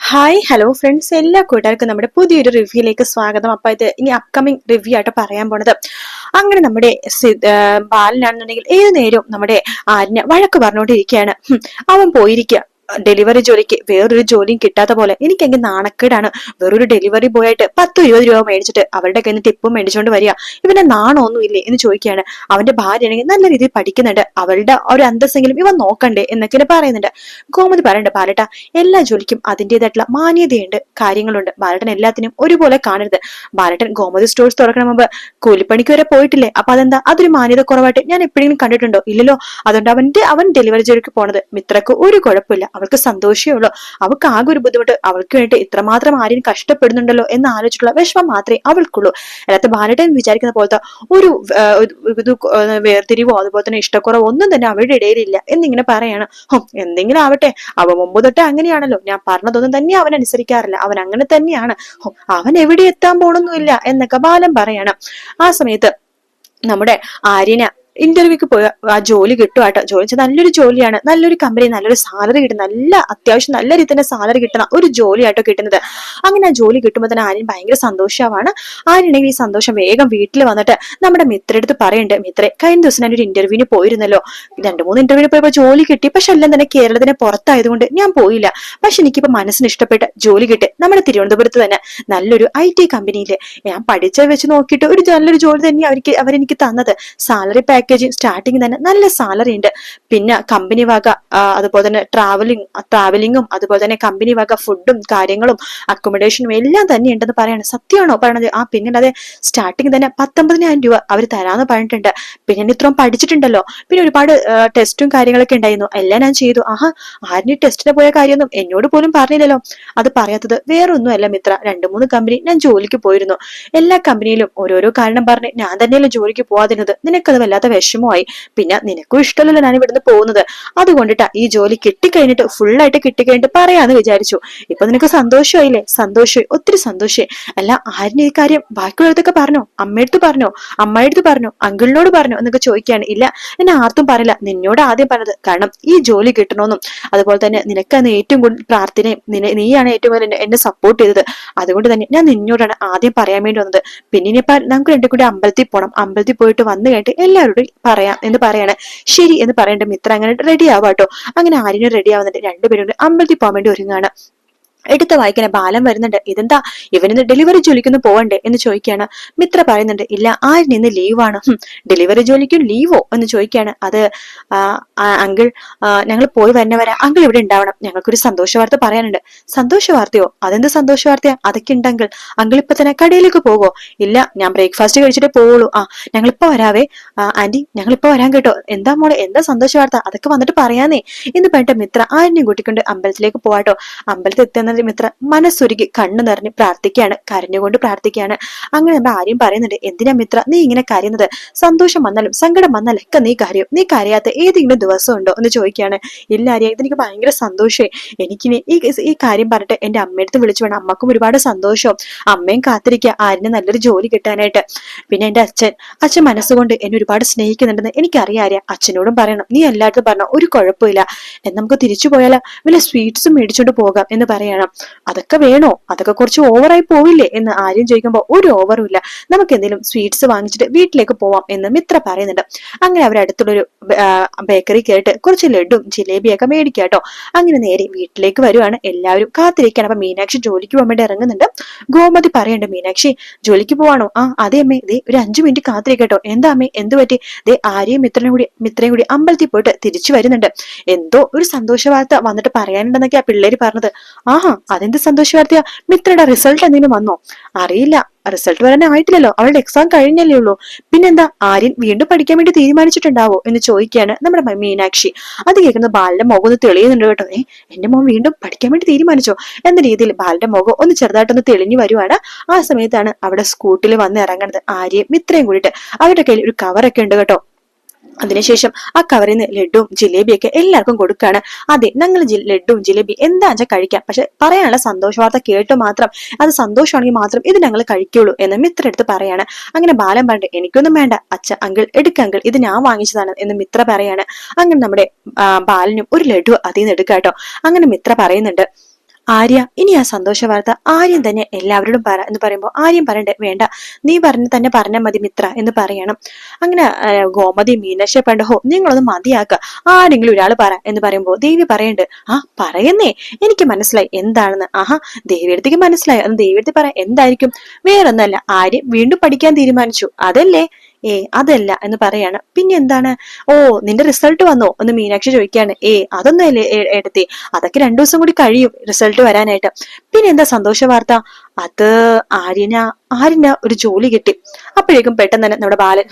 Hi hello friends എല്ലാ കൂട്ടുകാർക്കും നമ്മുടെ പുതിയൊരു റിവ്യൂയിലേക്ക് സ്വാഗതം. അപ്പൊ ഇത് ഇനി അപ്കമിങ് റിവ്യൂ ആയിട്ട് പറയാൻ പോണത്. അങ്ങനെ നമ്മുടെ ബാലനാണെന്നുണ്ടെങ്കിൽ ഏത് നേരവും നമ്മുടെ ആരിനെ വഴക്ക് പറഞ്ഞുകൊണ്ടിരിക്കുകയാണ്. അവൻ പോയിരിക്കുക. ഡെലിവറി ജോലിക്ക് വേറൊരു ജോലിയും കിട്ടാത്ത പോലെ എനിക്കെങ്കിൽ നാണക്കേടാണ്. വേറൊരു ഡെലിവറി ബോയ് ആയിട്ട് പത്ത് ഇരുപത് രൂപ മേടിച്ചിട്ട് അവരുടെ കയ്യിൽ നിന്ന് ടിപ്പും മേടിച്ചുകൊണ്ട് വരിക. ഇവന്റെ നാണമൊന്നും ഇല്ലേ എന്ന് ചോദിക്കുകയാണ്. അവന്റെ ഭാര്യയാണെങ്കിൽ നല്ല രീതിയിൽ പഠിക്കുന്നുണ്ട്. അവളുടെ ഒരു അന്തസ്സെങ്കിലും ഇവൻ നോക്കണ്ടേ എന്നൊക്കെ പറയുന്നുണ്ട്. ഗോമതി പറയണ്ട ബാലട്ട എല്ലാ ജോലിക്കും അതിന്റെതായിട്ടുള്ള മാന്യതയുണ്ട് കാര്യങ്ങളുണ്ട്. ബാലട്ടൻ എല്ലാത്തിനും ഒരുപോലെ കാണരുത്. ബാലട്ടൻ ഗോമതി സ്റ്റോഴ്സ് തുറക്കണ മുമ്പ് കൂലിപ്പണിക്ക് വരെ പോയിട്ടില്ലേ? അപ്പൊ അതെന്താ? അതൊരു മാന്യത കുറവായിട്ട് ഞാൻ എപ്പോഴെങ്കിലും കണ്ടിട്ടുണ്ടോ? ഇല്ലല്ലോ. അതുകൊണ്ട് അവന്റെ അവൻ ഡെലിവറി ജോലിക്ക് പോണത്. മിത്രക്ക് ഒരു കുഴപ്പമില്ല. അവൾക്ക് സന്തോഷമേ ഉള്ളൂ. അവൾക്ക് ആകെ ഒരു ബുദ്ധിമുട്ട്. അവൾക്ക് വേണ്ടി ഇത്രമാത്രം ആരും കഷ്ടപ്പെടുന്നുണ്ടല്ലോ എന്ന് ആലോചിച്ചിട്ടുള്ള വിഷമം മാത്രമേ അവൾക്കുള്ളൂ. അല്ലാത്ത ബാലട്ടൻ വിചാരിക്കുന്ന പോലത്തെ ഒരു ഇത് വേർതിരിവോ അതുപോലെ തന്നെ ഇഷ്ടക്കുറവോ ഒന്നും തന്നെ അവരുടെ ഇടയിലില്ല എന്നിങ്ങനെ പറയാണ്. എന്തെങ്കിലും ആവട്ടെ. അവ മുമ്പ് തൊട്ടേ അങ്ങനെയാണല്ലോ. ഞാൻ പറഞ്ഞതൊന്നും തന്നെ അവൻ അനുസരിക്കാറില്ല. അവൻ അങ്ങനെ തന്നെയാണ്. അവൻ എവിടെ എത്താൻ പോണൊന്നുമില്ല എന്നൊക്കെ ബാലൻ പറയാണ്. ആ സമയത്ത് നമ്മുടെ ആര്യന ഇന്റർവ്യൂക്ക് പോയി ആ ജോലി കിട്ടും കേട്ടോ ജോലി വെച്ചാൽ നല്ലൊരു ജോലിയാണ്. നല്ലൊരു കമ്പനി നല്ലൊരു സാലറി കിട്ടുന്ന നല്ല അത്യാവശ്യം നല്ല രീതിയിൽ തന്നെ സാലറി കിട്ടുന്ന ഒരു ജോലിയാട്ടോ കിട്ടുന്നത്. അങ്ങനെ ആ ജോലി കിട്ടുമ്പോൾ തന്നെ ആര്യൻ ഭയങ്കര സന്തോഷമാണ് ആര്യണെങ്കിൽ ഈ സന്തോഷം വേഗം വീട്ടിൽ വന്നിട്ട് നമ്മുടെ മിത്രടുത്ത് പറയുന്നുണ്ട് മിത്രെ കഴിഞ്ഞ ദിവസം ഞാൻ ഒരു ഇന്റർവ്യൂവിന് പോയിരുന്നല്ലോ. രണ്ടു മൂന്ന് ഇന്റർവ്യൂവിന് പോയപ്പോൾ ജോലി കിട്ടി. പക്ഷെ എല്ലാം തന്നെ കേരളത്തിന് പുറത്തായതുകൊണ്ട് ഞാൻ പോയില്ല. പക്ഷെ എനിക്കിപ്പോ മനസ്സിന് ഇഷ്ടപ്പെട്ട ജോലി കിട്ടി. നമ്മുടെ തിരുവനന്തപുരത്ത് തന്നെ നല്ലൊരു ഐ ടി കമ്പനിയിൽ ഞാൻ പഠിച്ചത് വെച്ച് നോക്കിയിട്ട് ഒരു നല്ലൊരു ജോലി തന്നെ അവർക്ക് അവരെനിക്ക് തന്നത്. സാലറി പാക്കേജ് സ്റ്റാർട്ടിങ് തന്നെ നല്ല സാലറി ഉണ്ട്. പിന്നെ കമ്പനി വക അതുപോലെ തന്നെ ട്രാവലിംഗ് ട്രാവലിംഗും അതുപോലെ തന്നെ കമ്പനി വക ഫുഡും കാര്യങ്ങളും അക്കോമഡേഷനും എല്ലാം തന്നെ ഉണ്ടെന്ന് പറയാണ്. സത്യമാണോ? പറയണത് ആ പിന്നെ അതെ സ്റ്റാർട്ടിങ് തന്നെ പത്തൊമ്പതിനായിരം രൂപ അവർ തരാന്ന് പറഞ്ഞിട്ടുണ്ട്. പിന്നെ ഇത്രയും പഠിച്ചിട്ടുണ്ടല്ലോ. പിന്നെ ഒരുപാട് ടെസ്റ്റും കാര്യങ്ങളൊക്കെ ഉണ്ടായിരുന്നു. എല്ലാം ഞാൻ ചെയ്തു. ആഹാ ആരും ടെസ്റ്റിന് പോയ കാര്യമൊന്നും എന്നോട് പോലും പറഞ്ഞില്ലല്ലോ. അത് പറയാത്തത് വേറെ ഒന്നുമല്ല മിത്ര. രണ്ടു മൂന്ന് കമ്പനി ഞാൻ ജോലിക്ക് പോയിരുന്നു. എല്ലാ കമ്പനിയിലും ഓരോരോ കാരണം പറഞ്ഞ് ഞാൻ തന്നെയല്ലേ ജോലിക്ക് പോവാതിരുന്നത്. നിനക്കത് വല്ലാത്ത വിഷമമായി. പിന്നെ നിനക്കും ഇഷ്ടമല്ലല്ലോ ഞാൻ ഇവിടുന്ന് പോകുന്നത്. അതുകൊണ്ടിട്ടാ ഈ ജോലി കിട്ടിക്കഴിഞ്ഞിട്ട് ഫുള്ളായിട്ട് കിട്ടിക്കഴിഞ്ഞിട്ട് പറയാന്ന് വിചാരിച്ചു. ഇപ്പൊ നിനക്ക് സന്തോഷമായില്ലേ? സന്തോഷമായി ഒത്തിരി സന്തോഷമായി. അല്ല ആരിന് ഈ കാര്യം ബാക്കിയുള്ളതൊക്കെ പറഞ്ഞോ? അമ്മയടുത്ത് പറഞ്ഞോ? അമ്മയടുത്ത് പറഞ്ഞോ? അങ്കിളിനോട് പറഞ്ഞോ? എന്നൊക്കെ ചോദിക്കുകയാണ്. ഇല്ല എന്നെ ആർത്തും പറയില്ല നിന്നോട് ആദ്യം പറഞ്ഞത് കാരണം ഈ ജോലി കിട്ടണമെന്നും അതുപോലെ തന്നെ നിനക്കാണ് ഏറ്റവും കൂടുതൽ പ്രാർത്ഥനയും നീയാണ് ഏറ്റവും കൂടുതൽ എന്നെ- സപ്പോർട്ട് ചെയ്തത്. അതുകൊണ്ട് തന്നെ ഞാൻ നിന്നോടാണ് ആദ്യം പറയാൻ വേണ്ടി വന്നത്. പിന്നെ ഇനിയിപ്പോ നമുക്ക് രണ്ടും കൂടി അമ്പലത്തിൽ പോകണം അമ്പലത്തിൽ പോയിട്ട് വന്നു കഴിഞ്ഞിട്ട് എല്ലാവരോടും പറയാം എന്ന് പറയാണ്. ശരി എന്ന് പറയേണ്ട മിത്ര അങ്ങനെ റെഡി ആവാട്ടോ. അങ്ങനെ ആര്യനും റെഡി ആവുന്നുണ്ട്. രണ്ടുപേരും അമ്പലത്തിൽ പോകാൻ വേണ്ടി ഒരുങ്ങാണ് എടുത്ത വായിക്കാൻ ബാലം വരുന്നുണ്ട്. ഇതെന്താ? ഇവനിന്ന് ഡെലിവറി ജോലിക്കൊന്ന് പോവണ്ടേ എന്ന് ചോദിക്കുകയാണ്. മിത്ര പറയുന്നുണ്ട് ഇല്ല ആരിന് ഇന്ന് ലീവാണ് ഡെലിവറി ജോലിക്കും ലീവോ എന്ന് ചോദിക്കുകയാണ്. അത് അങ്കിൾ ഞങ്ങൾ പോയി വരുന്നവരെ അങ്കിൾ ഇവിടെ ഉണ്ടാവണം. ഞങ്ങൾക്കൊരു സന്തോഷ വാർത്ത പറയാനുണ്ട്. സന്തോഷ വാർത്തയോ? അതെന്ത് സന്തോഷ വാർത്തയാ? അതൊക്കെ ഉണ്ട് അങ്കിൾ. ഇപ്പൊ തന്നെ കടയിലേക്ക് പോവോ? ഇല്ല ഞാൻ ബ്രേക്ക്ഫാസ്റ്റ് കഴിച്ചിട്ട് പോവുള്ളൂ. ആ ഞങ്ങൾ ഞങ്ങളിപ്പോ വരാവേ. ആന്റി ഞങ്ങൾ ഞങ്ങളിപ്പോ വരാൻ കേട്ടോ. എന്താ മോളെ? എന്താ സന്തോഷ വാർത്ത? അതൊക്കെ വന്നിട്ട് പറയാനേ എന്ന് പറഞ്ഞിട്ട് മിത്ര ആരിനെയും കൂട്ടിക്കൊണ്ട് അമ്പലത്തിലേക്ക് പോവാട്ടോ. അമ്പലത്തിൽ എത്തുന്ന മിത്ര മനസ്സൊരുക്കി കണ്ണു നിറഞ്ഞ് പ്രാർത്ഥിക്കുകയാണ് കരഞ്ഞുകൊണ്ട് പ്രാർത്ഥിക്കുകയാണ്. അങ്ങനെ നമ്മുടെ ആര്യം പറയുന്നുണ്ട് എന്തിനാ മിത്ര നീ ഇങ്ങനെ കരയുന്നത്? സന്തോഷം വന്നാലും സങ്കടം വന്നാലും ഒക്കെ നീ കരയും. നീ കരയാത്ത ഏതെങ്കിലും ദിവസം ഉണ്ടോ? എന്ന് ചോദിക്കുകയാണ്. ഇല്ല ആര്യ ഇതെനിക്ക് ഭയങ്കര സന്തോഷേ. എനിക്കിനി ഈ ഈ കാര്യം പറഞ്ഞിട്ട് എന്റെ അമ്മയടുത്ത് വിളിച്ചു വേണം. അമ്മക്കും ഒരുപാട് സന്തോഷം അമ്മയും കാത്തിരിക്കുക. ആരിന് നല്ലൊരു ജോലി കിട്ടാനായിട്ട്. പിന്നെ എന്റെ അച്ഛൻ അച്ഛൻ മനസ്സുകൊണ്ട് എന്നെ ഒരുപാട് സ്നേഹിക്കുന്നുണ്ടെന്ന് എനിക്കറിയാം ആര്യ. അച്ഛനോടും പറയണം നീ എല്ലായിടത്തും പറഞ്ഞ ഒരു കുഴപ്പമില്ല. എന്ന് നമുക്ക് തിരിച്ചു പോയാൽ വല്ല സ്വീറ്റ്സും മേടിച്ചോണ്ട് പോകാം എന്ന് പറയണം. അതൊക്കെ വേണോ? അതൊക്കെ കുറച്ച് ഓവറായി പോവില്ലേ? എന്ന് ആര്യം ചോദിക്കുമ്പോൾ ഒരു ഓവറും ഇല്ല. നമുക്ക് എന്തെങ്കിലും സ്വീറ്റ്സ് വാങ്ങിച്ചിട്ട് വീട്ടിലേക്ക് പോവാം എന്ന് മിത്ര പറയുന്നുണ്ട്. അങ്ങനെ അവർ അടുത്തുള്ളൊരു ബേക്കറി കയറിട്ട് കുറച്ച് ലഡും ജിലേബിയൊക്കെ മേടിക്കാട്ടോ അങ്ങനെ നേരെ വീട്ടിലേക്ക് വരുവാണ്. എല്ലാവരും കാത്തിരിക്കുകയാണ് അപ്പൊ മീനാക്ഷി ജോലിക്ക് പോകാൻ വേണ്ടി ഇറങ്ങുന്നുണ്ട്. ഗോമതി പറയണ്ട് മീനാക്ഷി ജോലിക്ക് പോവാണോ? ആ അതെ അമ്മേ. ദേ ഒരു അഞ്ചു മിനിറ്റ് കാത്തിരിക്കട്ടോ എന്താ അമ്മേ? എന്ത് പറ്റി? ദേ ആരെയും മിത്രനും കൂടി മിത്രയും കൂടി അമ്പലത്തിൽ പോയിട്ട് തിരിച്ചു വരുന്നുണ്ട്. എന്തോ ഒരു സന്തോഷ വാർത്ത വന്നിട്ട് പറയാനുണ്ടെന്നൊക്കെ ആ പിള്ളേര് പറഞ്ഞത്. ആഹാ അതെന്ത് സന്തോഷ വാർത്തയാ മിത്രയുടെ റിസൾട്ട് എന്തെങ്കിലും വന്നോ? അറിയില്ല. റിസൾട്ട് വരാൻ ആയിട്ടില്ലല്ലോ. അവളുടെ എക്സാം കഴിഞ്ഞല്ലേ ഉള്ളൂ. പിന്നെന്താ? ആര്യൻ വീണ്ടും പഠിക്കാൻ വേണ്ടി തീരുമാനിച്ചിട്ടുണ്ടാവോ എന്ന് ചോദിക്കുകയാണ് നമ്മുടെ മീനാക്ഷി. അത് കേൾക്കുന്ന ബാലിന്റെ മുഖം ഒന്ന് തെളിയുന്നുണ്ട് കേട്ടോ. ഏ എന്റെ മോൻ വീണ്ടും പഠിക്കാൻ വേണ്ടി തീരുമാനിച്ചോ? എന്ന രീതിയിൽ ബാലിന്റെ മുഖം ഒന്ന് ചെറുതായിട്ടൊന്ന് തെളിഞ്ഞു വരുവാണ്. ആ സമയത്താണ് അവിടെ സ്കൂട്ടിൽ വന്ന് ഇറങ്ങുന്നത് ആര്യയും മിത്രയും കൂടിയിട്ട്. അവരുടെ കയ്യിൽ ഒരു കവറൊക്കെ ഉണ്ട് കേട്ടോ. അതിനുശേഷം ആ കവറിൽ നിന്ന് ലഡുവും ജിലേബിയൊക്കെ എല്ലാവർക്കും കൊടുക്കുകയാണ്. അതെ ഞങ്ങൾ ലഡുവും ജിലേബി എന്താ വെച്ചാൽ കഴിക്കാം? പക്ഷെ പറയാനുള്ള സന്തോഷ വാർത്ത കേട്ട് മാത്രം. അത് സന്തോഷമാണെങ്കിൽ മാത്രം ഇത് ഞങ്ങൾ കഴിക്കുള്ളൂ എന്ന് മിത്ര എടുത്ത് പറയാണ്. അങ്ങനെ ബാലൻ പറഞ്ഞിട്ട് എനിക്കൊന്നും വേണ്ട. അച്ഛ അങ്കിൾ എടുക്ക അങ്കിൾ. ഇത് ഞാൻ വാങ്ങിച്ചതാണ് എന്ന് മിത്ര പറയാണ്. അങ്ങനെ നമ്മുടെ ബാലനും ഒരു ലഡു അതിൽ നിന്ന് എടുക്കാട്ടോ. അങ്ങനെ മിത്ര പറയുന്നുണ്ട് ആര്യ ഇനി ആ സന്തോഷ വാർത്ത ആര്യം തന്നെ എല്ലാവരോടും പറ എന്ന് പറയുമ്പോൾ ആര്യം പറയണ്ടേ വേണ്ട നീ പറഞ്ഞ് തന്നെ പറഞ്ഞാൽ മതി മിത്ര എന്ന് പറയണം. അങ്ങനെ ഗോമതി മീനശ പണ്ട് ഹോ നിങ്ങളൊന്ന് മതിയാക്ക ആരെങ്കിലും ഒരാൾ പറ എന്ന് പറയുമ്പോൾ ദേവി പറയണ്ട് ആ പറയുന്നേ എനിക്ക് മനസ്സിലായി എന്താണെന്ന് ആഹാ ദേവിയടുത്തേക്ക് മനസ്സിലായി അത് ദേവിയടുത്ത് പറ എന്തായിരിക്കും? വേറൊന്നല്ല ആര്യം വീണ്ടും പഠിക്കാൻ തീരുമാനിച്ചു അതല്ലേ? ഏ അതല്ല എന്ന് പറയാണ്. പിന്നെ എന്താണ്? ഓ നിന്റെ റിസൾട്ട് വന്നോ? എന്ന് മീനാക്ഷി ചോദിക്കാണ് ഏ അതൊന്നും അല്ലേ എടുത്തി? അതൊക്കെ രണ്ടു ദിവസം കൂടി കഴിയും റിസൾട്ട് വരാനായിട്ട്. പിന്നെ എന്താ സന്തോഷ വാർത്ത? അത് ആര്യന ആര്യന ഒരു ജോലി കിട്ടി. അപ്പോഴേക്കും പെട്ടെന്ന് തന്നെ നമ്മുടെ ബാലൻ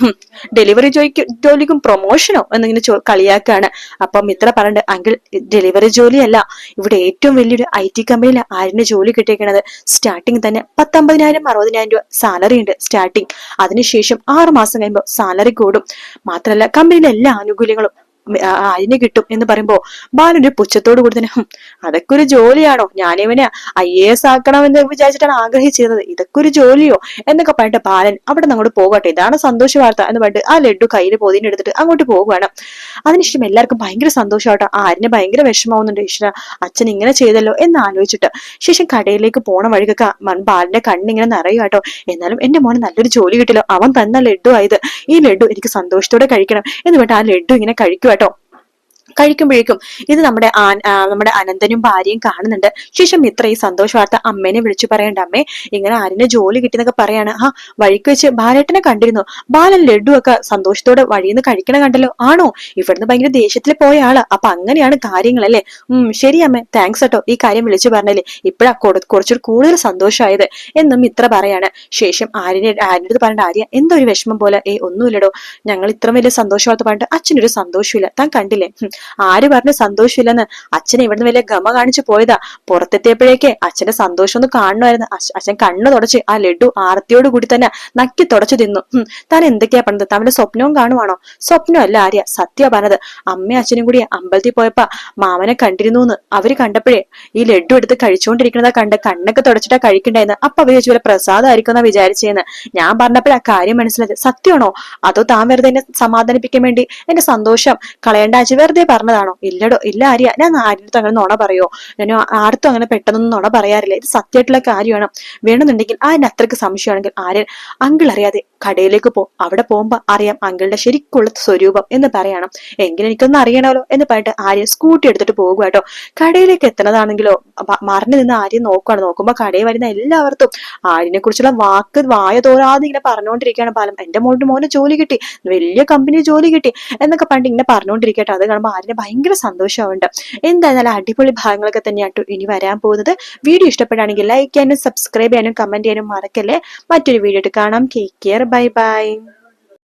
ഡെലിവറി ജോലിക്ക് ജോലിക്കും പ്രൊമോഷനോ എന്നിങ്ങനെ ചോ- കളിയാക്കാണ് അപ്പൊ മിത്ര പറഞ്ഞിട്ട് അങ്കിൾ ഡെലിവറി ജോലിയല്ല. ഇവിടെ ഏറ്റവും വലിയൊരു ഐ ടി കമ്പനിയിൽ ആര്യന് ജോലി കിട്ടിയിരിക്കുന്നത് സ്റ്റാർട്ടിങ് തന്നെ പത്തൊമ്പതിനായിരം അറുപതിനായിരം രൂപ സാലറി ഉണ്ട് സ്റ്റാർട്ടിങ് അതിനുശേഷം ആറ് മാസം കഴിയുമ്പോൾ സാലറി കൂടും. മാത്രമല്ല കമ്പനിയിലെ എല്ലാ ആനുകൂല്യങ്ങളും മ- കിട്ടും എന്ന് പറയുമ്പോ ബാലൊരു പുച്ഛത്തോട് കൂടി തന്നെ "ഹും, അതൊക്കെ ഒരു ജോലിയാണോ? ഞാനിവനെ ഐ എ എസ് ആക്കണമെന്ന് വിചാരിച്ചിട്ടാണ് ആഗ്രഹിച്ചിരുന്നത്. ഇതൊക്കെ ഒരു ജോലിയോ? എന്നൊക്കെ പറഞ്ഞിട്ട് ബാലൻ അവിടെ അങ്ങോട്ട് പോകട്ടെ. ഇതാണ് സന്തോഷ വാർത്ത എന്ന് പറഞ്ഞിട്ട് ആ ലഡു കയ്യിൽ പൊതിഞ്ഞെടുത്തിട്ട് അങ്ങോട്ട് പോകുവാണ് അതിനുശേഷം എല്ലാവർക്കും ഭയങ്കര സന്തോഷമാട്ടോ ആരിന് ഭയങ്കര വിഷമാവുന്നുണ്ട് ഈശ്വര. അച്ഛൻ ഇങ്ങനെ ചെയ്തല്ലോ എന്ന് ആലോചിച്ചിട്ട്. ശേഷം കടയിലേക്ക് പോണ വഴിക്കൊക്കെ ബാലിന്റെ കണ്ണിങ്ങനെ കണ്ണിങ്ങനെ കേട്ടോ. എന്നാലും എന്റെ മോന് നല്ലൊരു ജോലി കിട്ടില്ലോ അവൻ തന്ന ലഡു ആയത്. ഈ ലഡു എനിക്ക് സന്തോഷത്തോടെ കഴിക്കണം എന്ന് പറഞ്ഞിട്ട് ആ ലഡു ഇങ്ങനെ tomato കഴിക്കുമ്പോഴേക്കും ഇത് നമ്മുടെ നമ്മുടെ അനന്തനും ഭാര്യയും കാണുന്നുണ്ട്. ശേഷം മിത്ര ഈ സന്തോഷ വാർത്ത അമ്മേനെ വിളിച്ചു പറയണ്ട. അമ്മേ ഇങ്ങനെ ആരിനെ ജോലി കിട്ടിയെന്നൊക്കെ പറയാണ്. ആ വഴിക്ക് വെച്ച് ബാലേട്ടനെ കണ്ടിരുന്നു. ബാലൻ ലഡു ഒക്കെ സന്തോഷത്തോടെ വഴിയിൽ നിന്ന് കഴിക്കണ കണ്ടല്ലോ. ആണോ? ഇവിടുന്ന് ഭയങ്കര ദേഷ്യത്തിൽ പോയ ആൾ. അപ്പൊ അങ്ങനെയാണ് കാര്യങ്ങൾ അല്ലേ ഉം ശരി അമ്മേ. താങ്ക്സ് കേട്ടോ ഈ കാര്യം വിളിച്ചു പറഞ്ഞല്ലേ? ഇപ്പഴാ കുറച്ചൊരു കൂടുതൽ സന്തോഷമായത് എന്നും ഇത്ര പറയാണ്. ശേഷം ആരിനെ ആര്യന്റെ പറഞ്ഞ ആര്യ എന്തൊരു വിഷമം പോലെ? ഏ ഒന്നുമില്ലടോ. ഞങ്ങൾ ഇത്ര വലിയ സന്തോഷമായിട്ട് പറഞ്ഞിട്ട് അച്ഛനൊരു സന്തോഷമില്ല താൻ കണ്ടില്ലേ? ആര് പറഞ്ഞു സന്തോഷമില്ലെന്ന്? അച്ഛൻ ഇവിടുന്ന് വലിയ ഗമ കാണിച്ചു പോയതാ. പുറത്തെത്തിയപ്പോഴേക്ക് അച്ഛന്റെ സന്തോഷം ഒന്ന് കാണണമായിരുന്നു അച്ഛൻ കണ്ണ് തുടച്ച് ആ ലഡു ആർത്തിയോട് കൂടി തന്നെ നക്കി തുടച്ചു തിന്നു. താൻ എന്തൊക്കെയാ പറഞ്ഞത്? തന്റെ സ്വപ്നവും കാണുവാണോ? സ്വപ്നമല്ല ആര്യ സത്യ പറഞ്ഞത്. അമ്മയും അച്ഛനും കൂടി അമ്പലത്തിൽ പോയപ്പോ മാമനെ കണ്ടിരുന്നു എന്ന് അവർ കണ്ടപ്പോഴേ ഈ ലഡു എടുത്ത് കഴിച്ചുകൊണ്ടിരിക്കുന്നതാ കണ്ട് കണ്ണൊക്കെ തുടച്ചിട്ടാ കഴിക്കണ്ടായിരുന്നു. അപ്പൊ അവർ ചോദിച്ചു പ്രസാദമായിരിക്കും എന്നാ വിചാരിച്ചേന്ന്? ഞാൻ പറഞ്ഞപ്പോഴാ കാര്യം മനസ്സിലായത്. സത്യമാണോ? അതോ താൻ വെറുതെ എന്നെ സമാധാനിപ്പിക്കാൻ വേണ്ടി എന്റെ സന്തോഷം കളയേണ്ട ആഴ്ച? വെറുതെ പറഞ്ഞതാണോ? ഇല്ലടോ ഇല്ല ആര്യ. ഞാൻ ആരുടെ അങ്ങനെ നുണ പറയോ? ഞാൻ ആർത്തും അങ്ങനെ പെട്ടെന്നൊന്നും നുണ പറയാറില്ല. ഇത് സത്യമായിട്ടുള്ള കാര്യമാണ്. വേണമെന്നുണ്ടെങ്കിൽ അതിന് അത്രയ്ക്ക് സംശയമാണെങ്കിൽ ആര്യൻ അങ്കിൾ അറിയാതെ കടയിലേക്ക് പോ അവിടെ പോകുമ്പോ അറിയാം അങ്കിളുടെ ശരിക്കുള്ള സ്വരൂപം എന്ന് പറയണം. എങ്കിലും എനിക്കൊന്നും അറിയണമല്ലോ എന്ന് പറഞ്ഞിട്ട് ആര്യ സ്കൂട്ടി എടുത്തിട്ട് പോകുക കേട്ടോ കടയിലേക്ക് എത്തണതാണെങ്കിലോ മറിഞ്ഞു നിന്ന് ആര്യ നോക്കുവാണ്. നോക്കുമ്പോ കടയിൽ വരുന്ന എല്ലാവർക്കും ആര്യനെ കുറിച്ചുള്ള വാക്ക് വായ തോരാതെ ഇങ്ങനെ പറഞ്ഞുകൊണ്ടിരിക്കുകയാണ് പാലം എന്റെ മോളുടെ മോനെ ജോലി കിട്ടി വലിയ കമ്പനി ജോലി കിട്ടി എന്നൊക്കെ പണ്ട് ഇങ്ങനെ പറഞ്ഞുകൊണ്ടിരിക്കട്ടെ അത് കാണുമ്പോൾ ആര്യന് ഭയങ്കര സന്തോഷമുണ്ട്. എന്തായാലും അടിപൊളി ഭാഗങ്ങളൊക്കെ തന്നെയാണ് ഇനി വരാൻ പോകുന്നത്. വീഡിയോ ഇഷ്ടപ്പെടുകയാണെങ്കിൽ ലൈക്ക് ചെയ്യാനും സബ്സ്ക്രൈബ് ചെയ്യാനും കമന്റ് ചെയ്യാനും മറക്കല്ലേ. മറ്റൊരു വീഡിയോ കാണാം. Take care Bye-bye.